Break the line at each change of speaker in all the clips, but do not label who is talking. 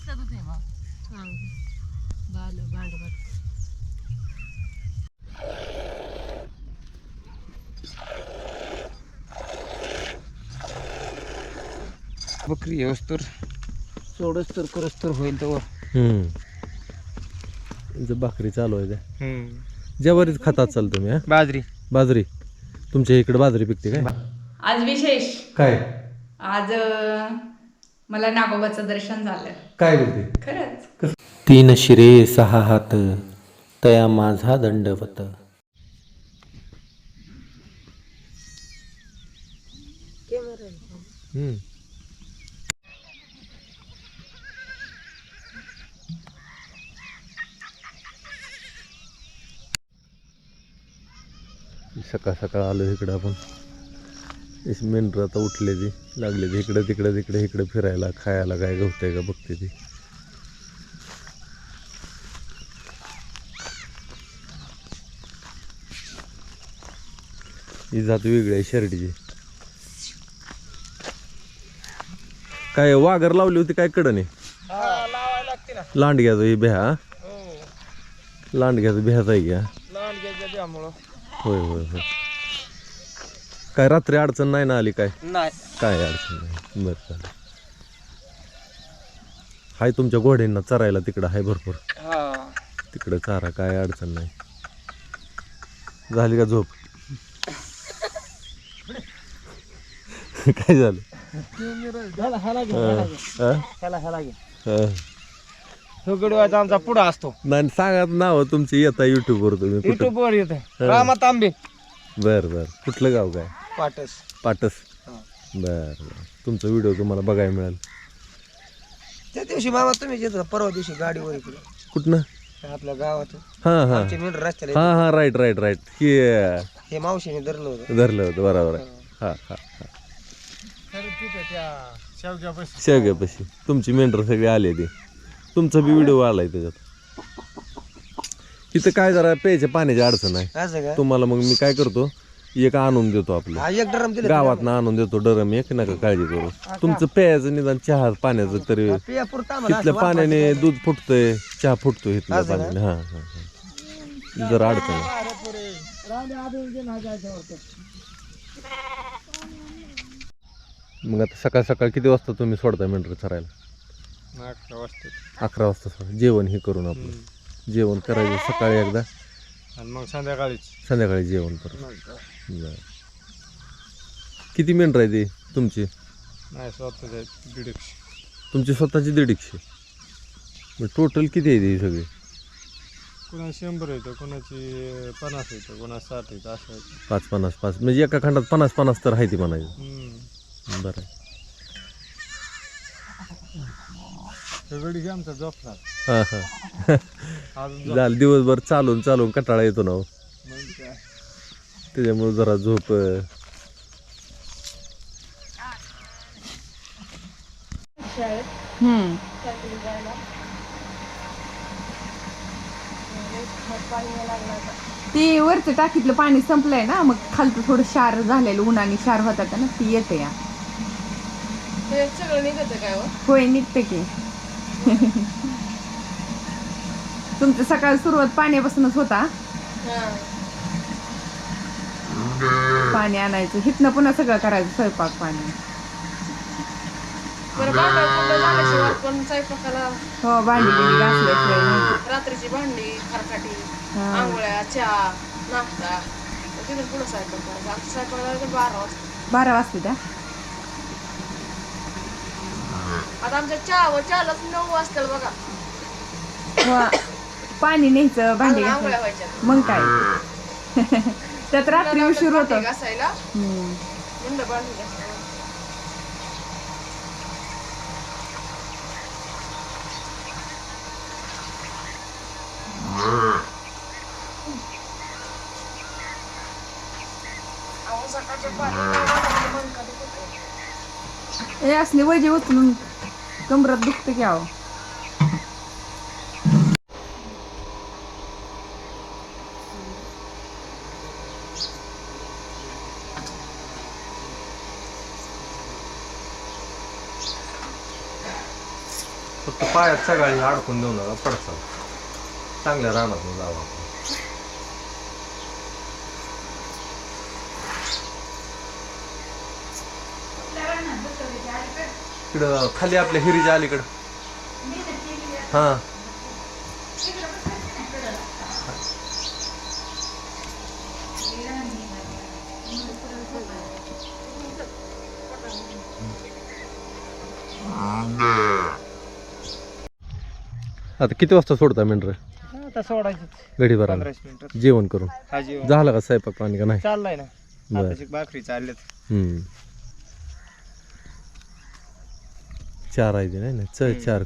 कसलं दूध आहे मग.
बाल
बकरी येऊस तर सोडच तर करस तर होईल तर
तुमचं भाकरी चालू आहे त्या. ज्वारीच खातात चाल तुम्ही हा?
बाजरी.
बाजरी. तुमच्या इकडे बाजरी पिकते काय?
आज विशेष.
काय?
आज अं, मला नागोबाचं दर्शन झालं.
काय बोलते?
खरंच.
तीन शिरे सहा हात तया माझा दंडवत. हम्म. सकाळ सकाळ आलो इकडं आपण. इस मेंढरं आता उठले ती लागले ती इकडं तिकडं तिकडे इकडे फिरायला खायला काय गवतंय का बघते ती. ही जात वेगळी आहे शर्टीची काय वाघर लावली होती काय कडने?
लावायला लागते ना.
लांडग्याचं ही बेहा.
हो.
लांडग्याचं बेहाचा आहे घ्या होय होय होय. काय रात्री अडचण नाही ना आली काय?
नाही.
काय अडचण नाही. बरं चालेल. हाय तुमच्या घोड्यांना चरायला तिकडं हाय भरपूर.
हा.
तिकडं चारा काय अडचण नाही. झाली का झोप? काय झालं?
ह्याला ह्याला घे
हं, हं,
ह्याला ह्याला घे
हं.
तो गडवायचा आमचा पुढं असतो.
नाही सांगा नाव तुमची येता युट्यूबवर तुम्ही कुठं?
युट्यूब वर येत रामा तांबे.
बर बर. कुठलं गाव काय?
पाटस.
पाटस.
हा.
बर तुमचा व्हिडिओ तुम्हाला बघायला मिळेल.
त्या दिवशी मामा तुम्ही परवा दिवशी गाडीवर इकडे.
कुठनं?
आपल्या गावात.
हां हां.
रस्त्याला
हां हां. राईट राईट राईट
हे मावशीने धरलं होतं.
धरलं होतं. बरोबर आहे. हां. हां हां शेवग्यापाशी. तुमची मेंढर सगळी आली ती. तुमचा बी व्हिडिओ आलाय त्याच्यात. तिथं काय जरा प्यायच्या पाण्याची अडचण आहे.
असं का?
तुम्हाला मग मी काय करतो एक आणून देतो आपलं.
हा एक ड्रम दिलं
गावात आणून देतो डरम एक नका काळजी करू. तुमचं प्यायचं निदान चहा पाण्याचं तरी
पिया पुरता आम्हाला
तिथल्या. पाण्याने दूध फुटतंय चहा फुटतो इथल्या? पाण्याने. हा हा हा. जर अडचण आहे. मग आता सकाळ सकाळ किती वाजता तुम्ही सोडता मेंढर चरायला?
अकरा वाजता.
अकरा वाजता सोडा. जेवण हे करून आपलं. जेवण करायचं सकाळी एकदा.
आणि मग संध्याकाळीच.
संध्याकाळी जेवण बरं. किती मेंढर आहे ती तुमची?
नाही स्वतः दीडशे.
तुमची स्वतःची दीड एकशे मग टोटल किती आहे ती सगळी?
कोणाची शंभर येतं कोणाची पन्नास येतं कोणाची साठ येतं असं येतं
पाच पन्नास पाच. म्हणजे एका खंडात पन्नास पन्नास तर आहे ती म्हणायची.
हम्म.
बरं. आहे.
आमचा झोपला.
हां हां.
अजून
झालं दिवसभर चालून चालून कंटाळा येतो ना हो.
मग काय?
त्याच्यामुळे जरा झोप
ती वरचं टाकीतलं पाणी संपलंय ना मग खालचं थोडं क्षार झालेलं उन्हाने क्षार होतात ना ती येते या.
सगळं निघत काय
होय निघते की. तुमचं सकाळ सुरुवात पाण्यापासूनच होता?
हा.
पाणी आणायचं. हिथनं पुन्हा सगळं करायचं स्वयंपाक पाणी.
बरं भांडा कुठं झाल्याशिवाय पण स्वयंपाकाला
हो भांडी बिंडी घासल्याशिवाय नाही.
रात्रीची भांडी खरकाटी
हा.
आंघोळ्या चहा नाश्ता. तिथून पुढं स्वयंपाक करायचा. बारा वाजता.
बारा वाजते त्या
आता आमच्या चहा व चहालाच नऊ वाजता बघा.
हो. पाणी न्यायचं भांडी
अजून आंघोळ्या
घासायचं
व्हायच्या.
मग काय? त्यात रात्री उशीर होतो
भांडी घासायला
हम्म.
म्हणलं भांडी घासायला अहो, सकाळचं पाणी मनका दुखत आहे.
हे असली वजी उचलून कमरात दुखते की अहो
पायात सकाळी अडकून देऊ नका पडसा चांगल्या रानात जावं आपण. इकडं खाली आपल्या हिरीच्या अलीकडं. हां. Ah, आता किती वाजता सोडता मेंढर?
आता सोडायचं
गडी भरायला
पंधराशे मिनिटात
जेवण करून.
हा
झाला का स्वयंपाक पाणी का नाही?
चाललाय ना.
बरं.
आताची भाकरी चालल्यात.
हम्म. चार आहे ते नाही ना? च चार.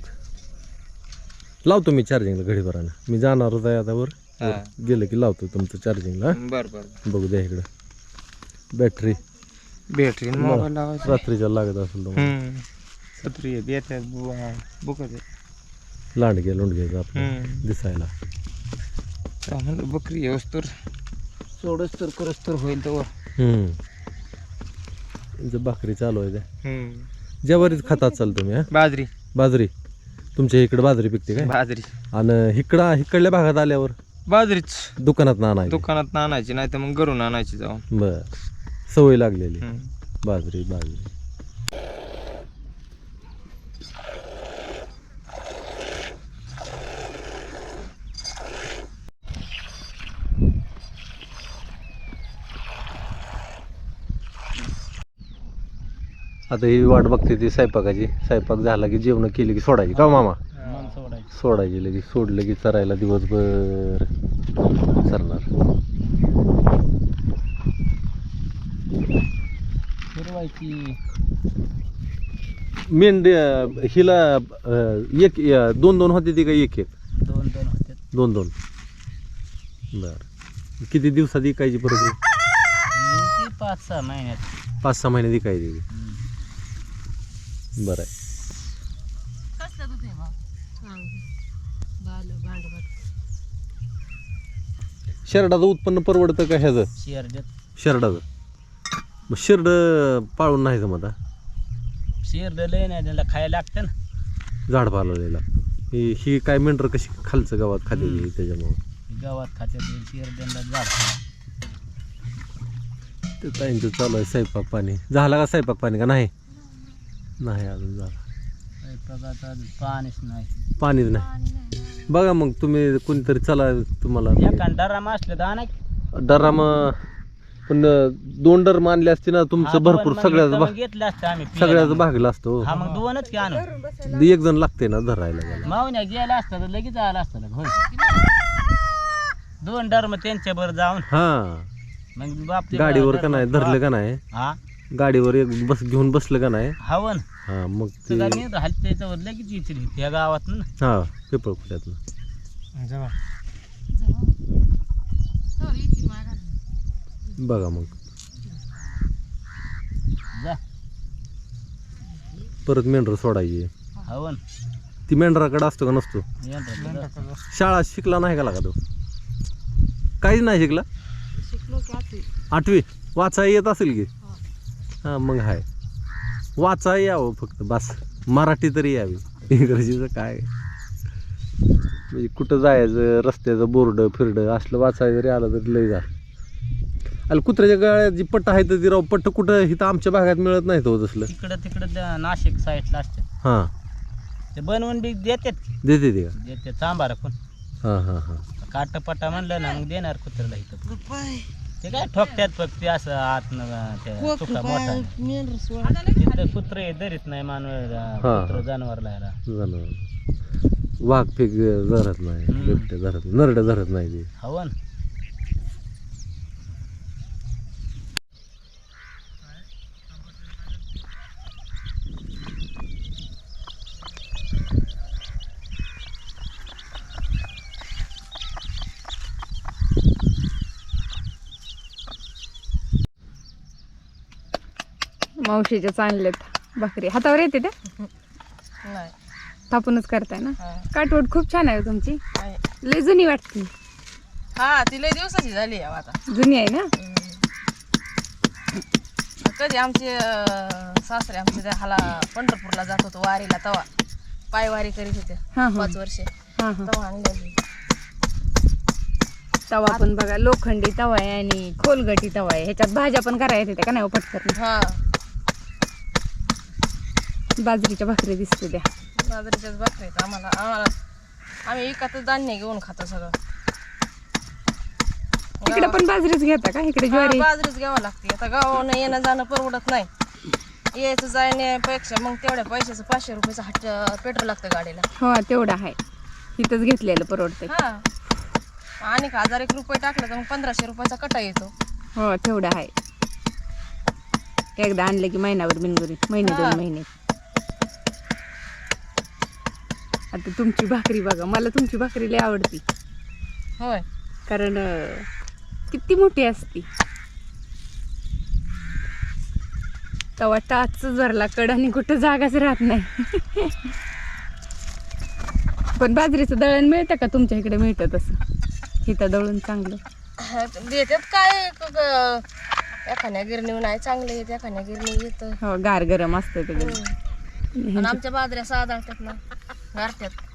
लावतो मी चार्जिंगला घडी भरायला मी जाणारच आहे आता वर.
हा.
गेलं की लावतो तुमचं चार्जिंगला
बर बर.
बघू द्या इकडं. बॅटरी
बॅटरी मोबाईल लावायचा.
रात्रीच्या लागत असेल तर
हम्म. छत्री आहे बुकत आहे.
लांडगे लोंडगे आपलं. दिसायला.
बकरी आहे वस्तूर. सोडच तर करस तर होईल तर
हम्म. भाकरी चालू आहे त्या. ज्वारीच खातात चाल तुम्ही
बाजरी.
बाजरी. तुमच्या इकडे बाजरी पिकते काय?
बाजरी.
आणि इकडं इकडल्या भागात आल्यावर?
बाजरीच.
दुकानात ना आणायची?
दुकानात आणायची नाही तर मग घरून आणायची जाऊन.
बर. सवय लागलेली. बाजरी बाजरी. आता ही वाट बघते ती स्वयंपाकाची. स्वयंपाक झाला की जेवण केली की सोडायची. का हो मामा? सोडायची लगेच. सोडलं की चरायला दिवसभर सरणार
फिरवायची.
मेंढ हिला अं, एक अं, दोन दोन होते ती का एक एक?
दोन दोन होते.
दोन दोन. बर. किती दिवसात विकायची परत? ही?
पाच सहा महिन्यात.
पाच सहा महिने विकायची. ती. बरं आहे.
कसलं दूध
शेरडाचं उत्पन्न परवडतं का ह्याचं?
देत
शेरडाचं. मग शेरड पाळून नाही जमत हा?
शेअर लय नाही त्याला खायला लागतं ना.
झाड पालवलेला ही ही काय मेंढर कशी खालचं गावात खाते त्याच्यामुळं?
गावात खात्यात शेअर द्यायला झाड
ते ताईंचं चालू आहे स्वयंपाक पाणी. झाला का स्वयंपाक पाणी का नाही? नाही अजून झाला
पाणीच नाही.
पाणीच नाही. बघा मग तुम्ही कोणीतरी चला तुम्हाला.
एका डराम असलं तर आणा
डराम पण दोन डर मानले असते ना तुमचं भरपूर सगळ्याच भाग
घेतलं असतं आम्ही
सगळ्याच भागला असतो
हा. मग दोनच की आणून
एक जण लागते ना धरायला त्याला
मावण्या गेला असता तर लगेच आला असता लग, होय. दोन डर मग त्यांच्या बर जाऊन.
हा.
मग बाप ते
गाडीवर का नाही धरलं का नाही?
हा.
गाडीवर एक बस घेऊन बसलं का नाही?
हवन
हा मग ते
मी त्याच्यावर लगेच गावात ना.
हा पेपर बघा मग.
जा.
परत मेंढर सोडायची.
हवन
ती मेंढराकडे असतो का नसतो? शाळा शिकला नाही का लागा तो? काहीच नाही शिकला?
शिकलो की आठवी.
आठवी? वाचाय येत असेल की? हां मग हाय. वाचाय यावं फक्त बस. मराठी तरी यावी. इंग्रजीचं काय? म्हणजे कुठं जायचं रस्त्याचं बोर्ड फिरड असलं वाचाय जरी आलं तरी लय जा अरे कुत्र्याच्या गळ्यात जी पट्ट आहे तर ती राव पट्ट कुठं इथं आमच्या भागात मिळत नाही तो तसलं.
तिकडं तिकडं नाशिक साईडला असते
हां.
ते बनवून बी देतात
देते ते. का
देते चांबार पण
हां हां हां.
काटपटा म्हणलं ना मग देणार कुत्र्याला इथं. ते काय ठोकतात फक्त ते असं आत सुका मोठा. तिथं कुत्रे धरीत नाही मानव
हा.
कुत्र
जनावर वाघ फेक धरत नाही. बिबट्या धरत नरड धरत नाही ते.
हवन
मावशीच्या चांगल्यात भाकरी हातावर येते त्या
नाही.
थापूनच करताय ना?
हा.
काठवड खूप छान आहे हो तुमची. लय जुनी वाटते.
हा ती लय दिवसाची झाली आहे आता.
जुनी आहे ना?
कधी आमचे अं, सासरे आमचे त्या हाला पंढरपूरला जात होतो वारीला तवा पायवारी करीत होत्या
हा हा.
पाच वर्षे.
हा हा.
आणलेली
तवा पण बघा लोखंडी तवा आहे आणि खोलगटी तवा आहे. ह्याच्यात भाज्या पण करायला येते का नाही हो पटकन?
हा.
बाजरीच्या भाकरी दिसते त्या
बाजरीच्याच भाकरी आम्हाला. आम्हाला आम्ही विकतच धान्य घेऊन खातो सगळं.
इकडे पण बाजरीच घेता का? इकडे ज्वारी.
बाजरीच घ्यावं लागते. आता गावानं येणं जाणं परवडत नाही. यायचं जाण्यापेक्षा मग तेवढ्या पैशाचं पाचशे रुपयाचं हट पेट्रोल लागतं गाडीला.
हो तेवढं आहे. इथंच घेतलेलं परवडते
हा. आणि हजार एक रुपये टाकलं तर मग पंधराशे रुपयाचा कटा येतो.
हो तेवढं आहे. एकदा आणलं की महिनाभर बिनगुरी महिने. दोन महिने. आता तुमची भाकरी बघा मला तुमची भाकरी लय आवडती.
होय.
कारण किती मोठी असती. तवा टाच जरला कड आणि कुठं जागाच राहत नाही. पण बाजरीचं दळण मिळतं का तुमच्या इकडे मिळतं तसं? इथं दळून चांगलं.
देतात काय एखाद्या गिरणीवर नाही चांगलं येत एखाद्या गिरणी येतं.
हो गार गरम असतं ते
आमच्या बाजऱ्या साधाळतात ना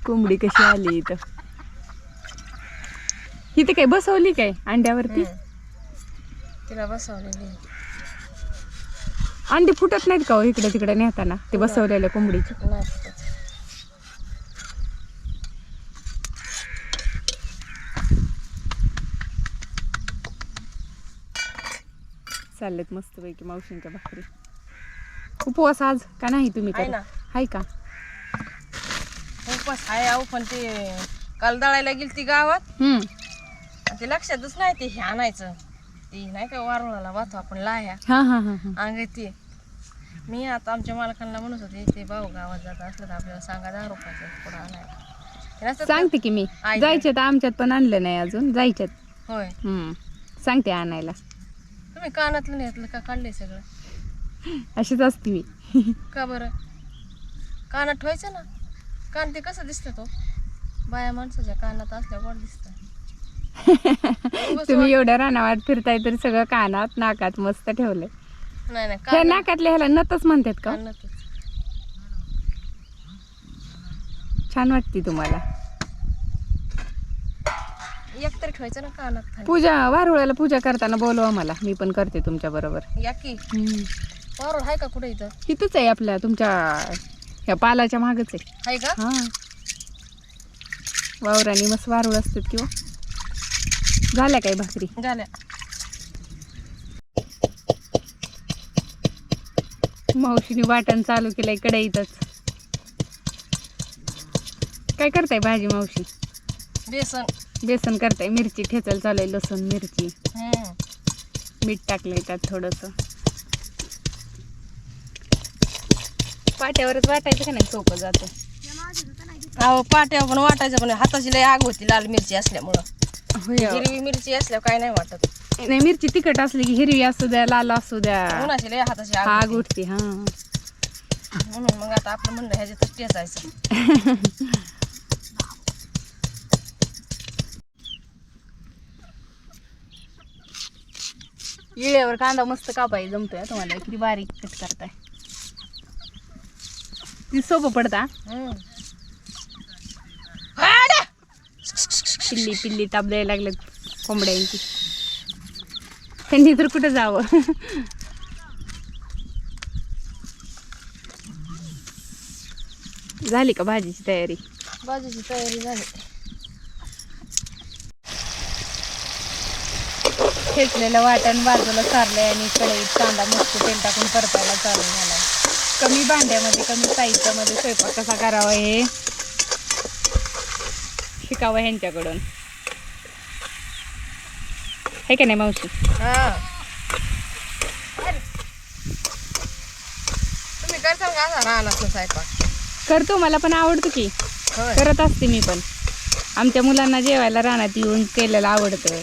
कोंबडी कशी आली इथं? इथे काय बसवली काय अंड्यावरती?
तिला बसवलेली
अंडी फुटत नाहीत का हो इकडे तिकडे नेताना? ते बसवलेल्या कोंबडीचे. चाललेत मस्तपैकी मावशींच्या भाकरी. उपवास आज का नाही तुम्ही?
ना.
हाय का?
उपास आहे अहो पण ते काल दळायला गेली ती गावात.
हम्म.
आणि ते लक्षातच नाही ते हे आणायचं. ती नाही का वारुळाला वाहतो आपण लाह्या.
हा हा हा हा.
अंग ती. मी आता आमच्या मालकांना म्हणत होते ते भाऊ गावात जात असलं तर आपल्याला सांगा दहा रुपयाचं पुढं आणायला. ते नसतात का?
सांगते की मी.
आई.
जायच्यात आमच्यात पण आणलं नाही अजून. जायच्यात.
होय.
हम्म. सांगते आणायला.
तुम्ही कानातलं नेतलं का काढलंय सगळं?
अशीच असते मी.
का बरं? कानात ठेवायचं ना. कान ते कसं दिसतं तो? बाया माणसाच्या कानात असल्या गोड दिसतं.
तुम्ही एवढ्या रानावाट फिरताय तरी सगळं कानात नाकात मस्त ठेवलंय.
नाही नाही
ह्या
कान
नाकातल्या ह्याला नतच म्हणतात का?
कानातच.
छान वाटते तुम्हाला.
एक तरी ठेवायचं ना कानात खाली.
पूजा वारुळाला पूजा करताना बोलवा मला. मी पण करते तुमच्या बरोबर.
या की. वारुळ आहे का कुठे इथं?
इथंच आहे आपल्या तुमच्या ह्या पालाच्या मागच आहे.
आहे का?
हा. वावराने मस्त वारुळ असतात किंवा झाल्या काय भाकरी?
झाल्या.
मावशीने वाटण चालू केलंय कढईतच. काय करताय भाजी मावशी?
बेसन.
बेसन करताय मिरची ठेचायला चालू आहे लसूण मिरची.
हम्म.
मीठ टाकलंय त्यात थोडंसं. पाट्यावरच वाटायचं का नाही? सोपं जातं.
अहो पाट्या पण वाटायचं पण हाताची लय आग होती लाल मिरची असल्यामुळं. हिरवी मिरची असल्यावर काय नाही वाटत.
नाही मिरची तिखट असली की हिरवी असू द्या लाल असू द्या.
उन्हाची लय हाताची आग
आग
होती.
उठते हा.
म्हणून मग आता आपलं म्हणणं ह्याच्यातच टेचायचं
इळ्यावर कांदा मस्त कापाय जमतोय हा तुम्हाला किती बारीक कट करताय. ती सोपं पडता
हम्म.
पिल्ली पिल्ली ताप द्यायला लागलेत कोंबड्यांची त्यांनी तर कुठं जावं झाली का भाजीची तयारी
भाजीची तयारी झाली
खेचलेलं वाटण बाजूला सारलंय आणि कढईत कांदा मस्त तेल टाकून परतायला चालू झाला कमी भांड्यामध्ये कमी साहित्यामध्ये स्वयंपाक कसा करावा हे शिकावं ह्यांच्याकडून. हे का नाही मावशी?
तुम्ही करता का असा राहणार स्वयंपाक?
करतो मला पण आवडतं की.
होय.
करत असते मी पण. आमच्या मुलांना जेवायला रानात येऊन केलेलं आवडतं.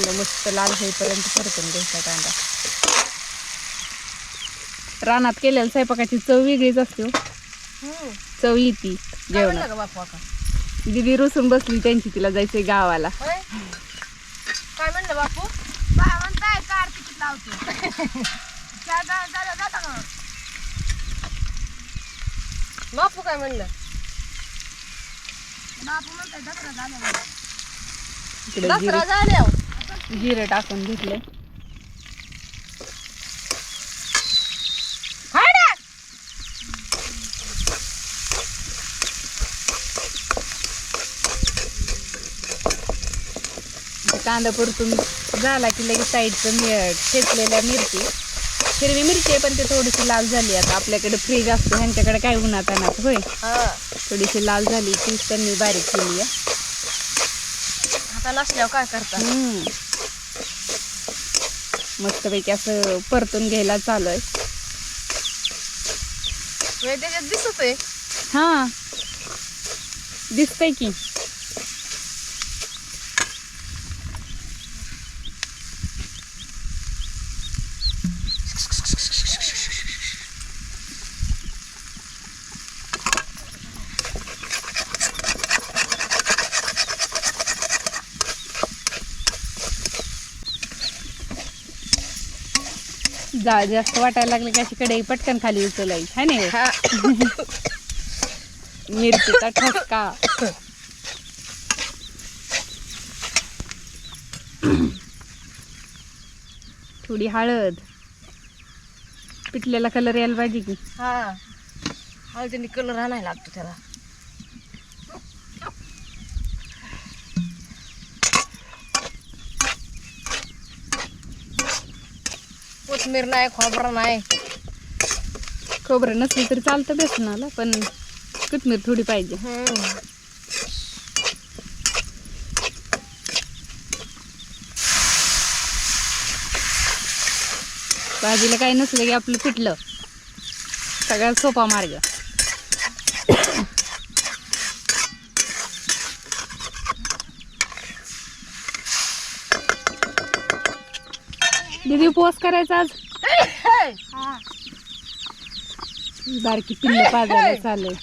चांगलं मस्त लाल होईपर्यंत परतून घ्यायचा कांदा. रानात केलेल्या स्वयंपाकाची चव वेगळीच असते हो.
हम्म.
चव येते
काय
जेवणात.
म्हणलं का बापू आता?
दिदी रुसून बसली त्यांची तिला जायचंय गावाला.
काय म्हणलं बापू? बापू काय म्हणलं?
इकडे
दसरा झाल्यावर?
जिरं टाकून घेतले. कांदा परतून झाला की लगेच साईडचं मिळ ठेचलेल्या मिरची. हिरवी मिरची आहे पण ते थोडीशी लाल झाली आता. आपल्याकडे फ्रीज असतो ह्यांच्याकडे काय उन्हात आणत होय?
हा.
थोडीशी लाल झाली तीच त्यांनी बारीक केली आहे.
आता नसल्यावर काय करता?
हम्म. मस्तपैकी असं परतून घ्यायला चालू आहे
वेळ त्याच्यात दिसत आहे
हा. दिसतंय की. जाळ जास्त वाटायला लागले की अशी कढई पटकन खाली उचलायची है नाही
हा.
मिरचीचा ठसका. थोडी हळद. पिठलेला कलर यायला पाहिजे की?
हा. हळदीने कलर आणायला लागतो त्याला. कोथमीर नाही खोबरा नाही.
खोबरं नसली तरी चालतं बेसनाला पण कोथमीर थोडी पाहिजे.
हम्म.
भाजीला काही नसलं की आपलं पिठलं. सगळ्यात सोपा मार्ग. दीदी उपवास करायचा आज. बारकी पिल्ल पाजायला चालू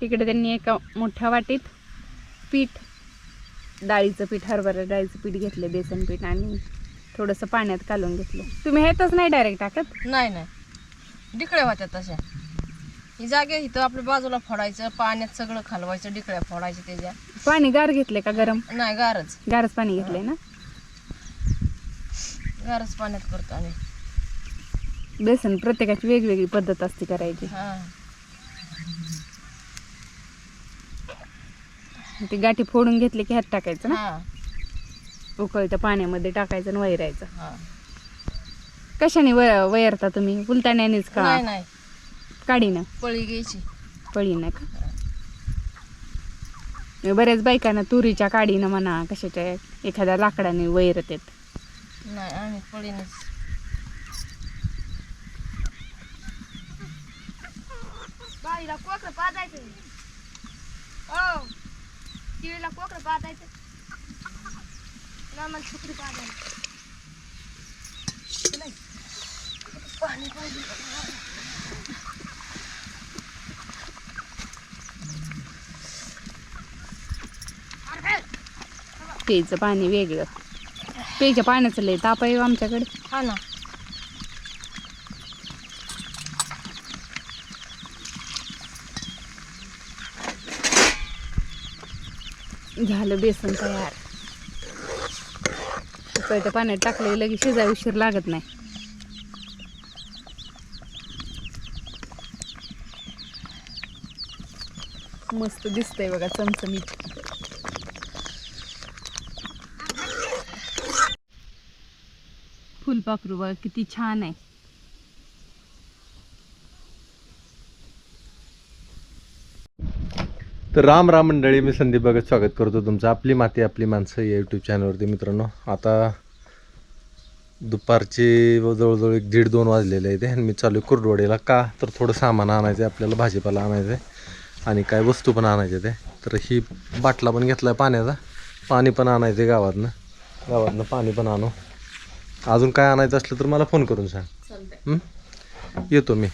तिकडे त्यांनी एका मोठ्या वाटीत पीठ डाळीचं पीठ हरभरा डाळीचं पीठ घेतलं बेसन पीठ आणि थोडंसं पाण्यात कालून घेतलं. तुम्ही ह्यातच नाही डायरेक्ट टाकत?
नाही नाही. डिकळ्या होत्या तशा. ही जागे इथं आपल्या बाजूला फोडायचं पाण्यात सगळं खालवायचं डिकळ्या फोडायच्या त्याच्या.
पाणी गार घेतले का गरम?
नाही गारच.
गारच पाणी घेतलंय ना?
गारच पाण्यात करतो आम्ही.
बेसन प्रत्येकाची वेगवेगळी पद्धत असते करायची.
हा.
ते गाठी फोडून घेतले की ह्यात टाकायचं ना?
हा.
उकळत्या पाण्यामध्ये टाकायचं आणि वैरायचं.
हा.
कशाने व वैरता तुम्ही? उलटाण्यानेच का?
नाही नाही.
काडीनं
पळी घ्यायची
पळीनं का मी बऱ्याच बायकांना तुरीच्या काडीनं म्हणा कशाच्या एखाद्या लाकडाने वैरत येत
नाही आम्ही पळीनच
बाईला कोकरं पाजायचं ओ तिळीला कोकरं पाजायचं ना मला छुकरी पाजायला
प्यायचं पाणी वेगळं. प्यायच्या पाण्याचं लय ताप आहे हो आमच्याकडे.
हा ना.
झालं बेसन तयार. उकळत्या पाण्यात टाकलं लगेच शिजाय उशीर लागत नाही. मस्त दिसतंय बघा चमचमीत. फुलपाखरू बघा किती छान आहे.
तर राम राम मंडळी मी संदीप भगत स्वागत करतो तुमचं आपली माती आपली माणसं या यूट्यूब चॅनलवरती मित्रांनो. आता दुपारचे जवळजवळ एक दीड दोन वाजलेले आहे ते आणि मी चालू आहे कुरडवाडीला. का तर थोडं सामान आणायचं आहे आपल्याला भाजीपाला आणायचं आहे आणि काय वस्तू पण आणायच्या ते तर ही बाटला पण घेतला आहे पाण्याचा पाणी पण आणायचं आहे गावातनं. गावातनं पाणी पण आणू. अजून काय आणायचं असलं तर मला फोन करून सांग. हं? येतो मी.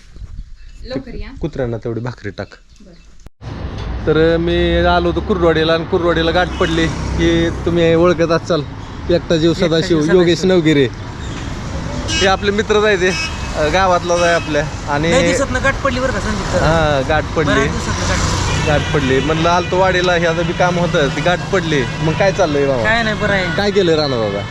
लवकर या.
कुत्र्यांना तेवढी भाकरी टाक. तर मी आलो होतो कुरवाडीला आणि कुरवाडीला गाठ पडली की तुम्ही ओळखत असाल. एकटा जीव सदाशिव योगेश नवगिरे. हे आपले मित्र आहे ते अं, गावातलाच आहे आपल्या. आणि
गाठ पडली बरं का संदीप
हा गाठ पडली. गाठ पडली. म्हणलं आलतो वाडीला ह्याचं बी काम होतं. ती गाठ पडली. मग काय चाललंय बाबा?
काय नाही बरं आहे.
काय केलं राणा दादा?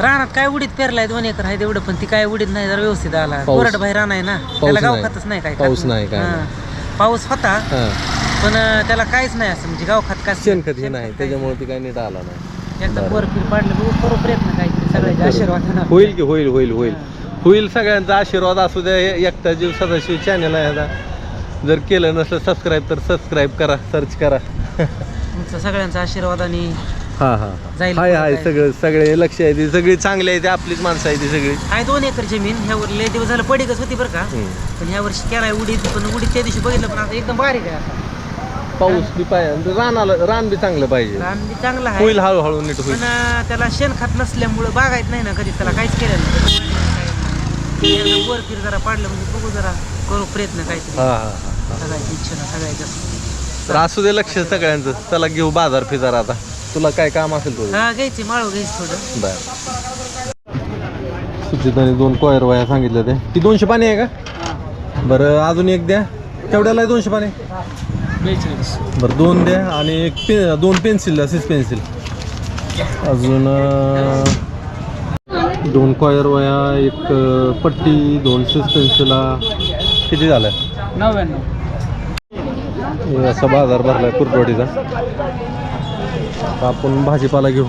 रानात काय उडीत पेरलाय? दोन एकर आहे तेवढं पण ती काय उडीत नाही जरा व्यवस्थित आला.
पाऊस-
कोरड बाहेर रान आहे ना त्याला गाव
नाही.
खातच नाही काय
पाऊस
खात
नाही, काय
हा. पाऊस होता
हा.
पण अं, त्याला काहीच नाही असं म्हणजे गाव खात काय
शेणखत हे नाही त्याच्यामुळे ती काय नीट आला नाही.
एकदा वर फिर पाडलं बघू करू प्रयत्न काहीतरी आशीर्वाद
होईल की होईल होईल होईल. होईल सगळ्यांचा आशीर्वाद असू द्या हे एकटा जीव सदाशिव चॅनल आहे आता. जर केलं नसलं सबस्क्राईब तर सबस्क्राईब करा सर्च करा.
तुमचा सगळ्यांचा आशीर्वाद आणि
हा हा
जाईल
हाय
काय.
सगळं सगळे लक्ष आहे ती सगळी चांगली आहे ती आपलीच माणसं आहे ती सगळी.
आहे दोन एकर जमीन ह्यावर लय दिवस झालं पडीकच होती बरं का.
हम्म.
पण ह्या वर्षी केलाय उडीत पण उडीत त्या दिवशी बघितलं पण आता एकदम बारीक आहे आता.
पाऊस बी पाहिजे रानाला रान बी चांगलं पाहिजे.
रान बी चांगलं आहे.
होईल हळूहळू नीट होईल.
अं, त्याला शेणखत नसल्यामुळं बागायत नाही ना कधी त्याला काहीच केलं नाही. एकदा वर फिर जरा पाडलं म्हणजे बघू जरा करू प्रयत्न काहीतरी.
हा हा हा
सगळ्याची इच्छा ना सगळ्याच्या
तर असू दे लक्ष सगळ्यांचं चला घेऊ बाजार फिजार आता. तुला काय काम असेल तुझं?
हा घ्यायची माळू घ्यायची थोडं.
बर. सुचिताने दोन कोयर वया सांगितलं ते ती दोनशे पाणी आहे का? बरं अजून एक द्या. केवढ्याला आहे दोनशे पाणी? बरं दोन द्या आणि एक पे दोन पेन्सिल द्या सिक्स पेन्सिल. अजून अं, दोन कॉयर वया एक अं, पट्टी दोन सिक्स पेन्सिला किती झालं असा बाजार भरलाय कुरडवाडीचा. आपण भाजीपाला घेऊ.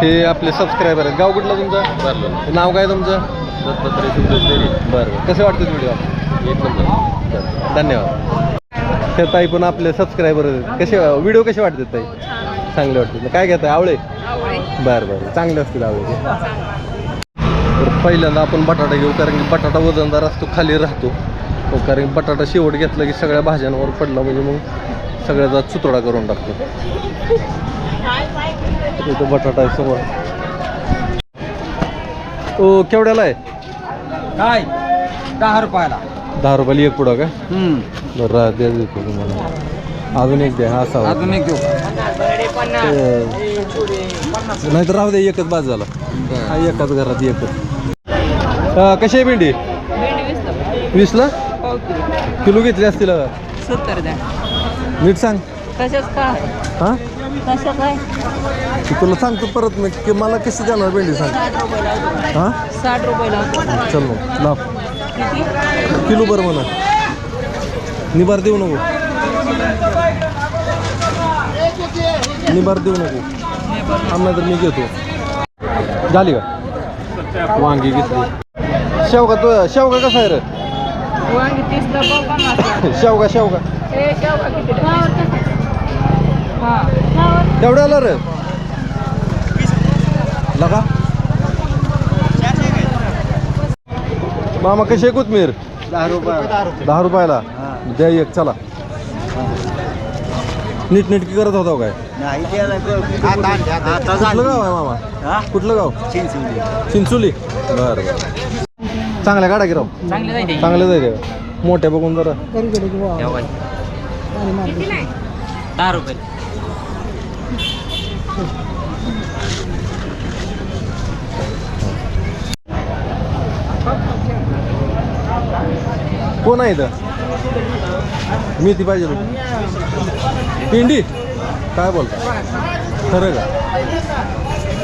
हे आपले सबस्क्रायबर आहेत. गाव कुठलं तुमचं? नाव काय तुमचं? बरं बरं. कसे वाटते व्हिडिओ एक नंबर. धन्यवाद. त्या ताई पण आपले सबस्क्रायबर आहेत. कसे व्हिडिओ कसे वाटतात ताई? चांगले वाटतात. काय घेताय? आवळे? बरं बरं. चांगले असतील आवळे. तर पहिल्यांदा आपण बटाटा घेऊ कारण की बटाटा वजनदार असतो खाली राहतो. हो, कारण की बटाटा शेवट घेतला की सगळ्या भाज्यांवर पडला म्हणजे मग सगळ्याचा चुतोडा करून टाकतो. इथं बटाटा आहे समोर. ओ केवढ्याला आहे?
काय? दहा रुपयाला.
दहा रुपयाला एक पुडा का? बरं द्या देतो तुम्हाला. अजून एक द्या हा असा
अजून एक देऊ
नाही तर राहू दे एकच बाद झाला. हा एकाच घरात एकच. कशी आहे भेंडी? वीसला. किलो घेतली असतील.
सत्तर द्या.
नीट सांग.
का?
हा? तुला सांगतो परत मी की मला कशी जाणार भेंडी सांग. हा?
साठ रुपयाला
चल मग लाव. किलो बरं म्हणा. निबार देऊ नको. निबार देऊ नको. आम्हाला तर मी घेतो. झाली का? वांगी घेतली. शेवगा तो शेवगा कसा आहे रे?
वांगी तीसला पाव पन्नास.
शेवगा शेवगा.
हा
तेवढ्याला रे. लगा. मामा कशी आहे कोथमीर?
दहा रुपये
दहा रुपयाला. द्या एक चला. नीट नीटकी करत होता हो काय? कुठलं गाव आहे मामा? कुठलं गाव? चिंचोली. बरं बरं. चांगल्या गाड्या गिराव
चांगले जाईल
मोठ्या बघून जरा.
दहा रुपये.
कोण आहे इथं? मेथी पाहिजे पिंडी? काय बोलता? खरं का?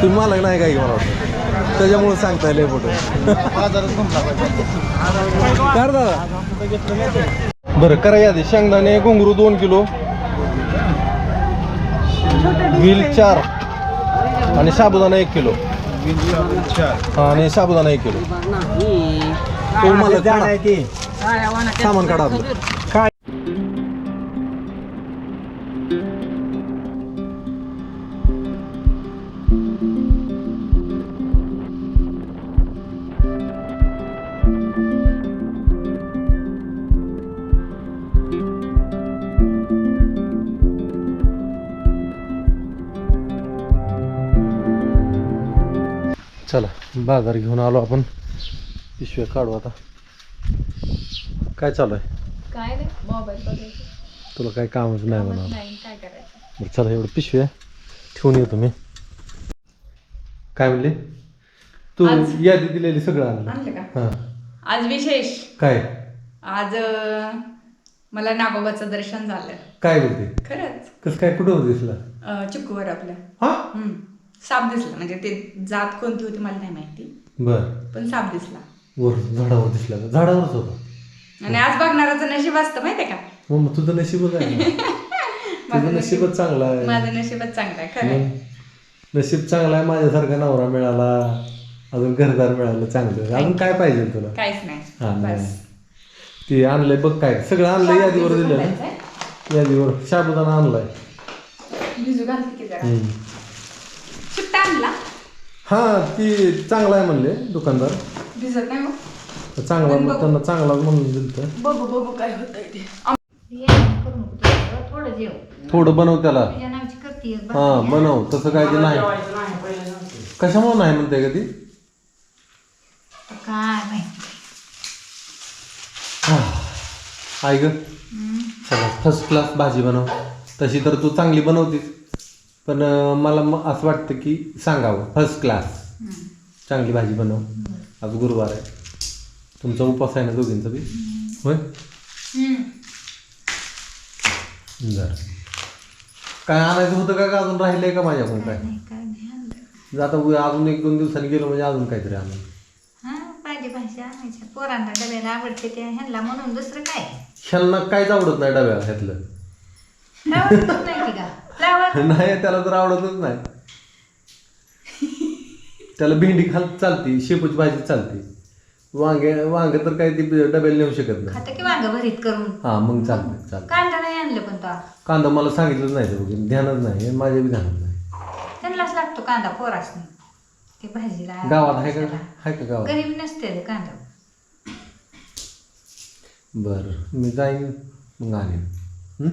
तुम्ही मला नाही काय मला वाटतं त्याच्यामुळे सांगता येईल फोटो कर दादा? बरं करा यादी. शेंगदाणे घुंगरू दोन किलो. व्हील चार. आणि साबुदाणा एक किलो. हा, आणि साबुदाणा एक किलो. तो मला काढा. सामान काढा आपलं. चला बाजार घेऊन आलो आपण. पिशव्या काढू आता. काय चालू आहे?
काय नाही मोबाईल बघायचं.
तुला काय कामच नाही म्हणा
नाही काय करायचं?
बरं चला एवढं पिशव्या ठेवून येतो मी. काय म्हणले? तू यादी दिलेली सगळं आणलं.
आणलं का?
हां.
आज विशेष.
काय?
आज अं, मला नागोबाचं दर्शन झालं.
काय बोलते?
खरंच.
कसं काय कुठं दिसला?
अं, चिक्कूवर आपल्या
हा?
हम्म. साप दिसला. म्हणजे ते जात कोणती होती मला नाही माहिती.
बर.
पण साप दिसला.
वर झाडावर दिसला का? झाडावरच होता.
आणि आज बघणाराचं नशीब असतं माहितीये का?
मग मग तुझं नशीबच आहे ना. तुझं नशीबच चांगलं आहे.
माझं नशीबच चांगलं आहे खरं आहे.
मग? नशीब चांगला आहे माझ्यासारखा नवरा मिळाला. अजून घरदार मिळालं चांगलं अजून काय पाहिजे तुला?
काहीच
हा
नाही.
नाही ते आणलंय बघ काय. सगळं आणलंय यादीवर दिलं ना यादीवर. साबुदाणा आणलाय.
भिजू घालते की जरा?
हम्म.
आणला
हा ती चांगला आहे म्हणले दुकानदार.
भिजत नाही
तर चांगला मग त्यांना चांगला म्हणून दिलं तर
बघू बघू काय होतंय ते.
थोडं जेव.
थोडं बनव त्याला.
तुझ्या नावची करते
हा बनव तसं काय ते नाही. कशामुळे नाही म्हणते का ती?
काय माहिती.
आई ग. चला फर्स्ट क्लास भाजी बनव. तशी तर तू चांगली बनवतीस. पण मला म- असं वाटतं की सांगावं. फर्स्ट क्लास चांगली भाजी बनव. आज गुरुवार आहे. तुमचा उपवास आहे ना दोघींचा बी? होय? बरं. काय आणायचं होतं का का अजून राहिलंय का माझ्याकडून काय?
आणलं.
आता अजून एक दोन दिवसांनी गेलो म्हणजे अजून काहीतरी
भाषा आणायच्या पोरांना डब्याला आवडते ते ह्यांना म्हणून दुसरं काय?
ह्यांना काहीच आवडत नाही डब्याला ह्यातलं.
नाही
त्याला तर आवडतच नाही. त्याला भेंडी खाल चालते शेपूची भाजी चालते. वांगे वांगे तर काही ती डब्याला नेऊ शकत नाही.
खाता की वांग भरीत करून?
हा मग चालते चालते
कांदा नाही आणलं पण तो
कांदा मला सांगितलंच नाही ते बघ ध्यानच नाही माझ्या बी ध्यानात नाही.
त्यांनाच लागतो कांदा पोरासनी. ते भाजीला
गावात आहे का? आहे का गावात
गरीब नसते रे कांदा.
बरं मी जाईन मग आणेन हं?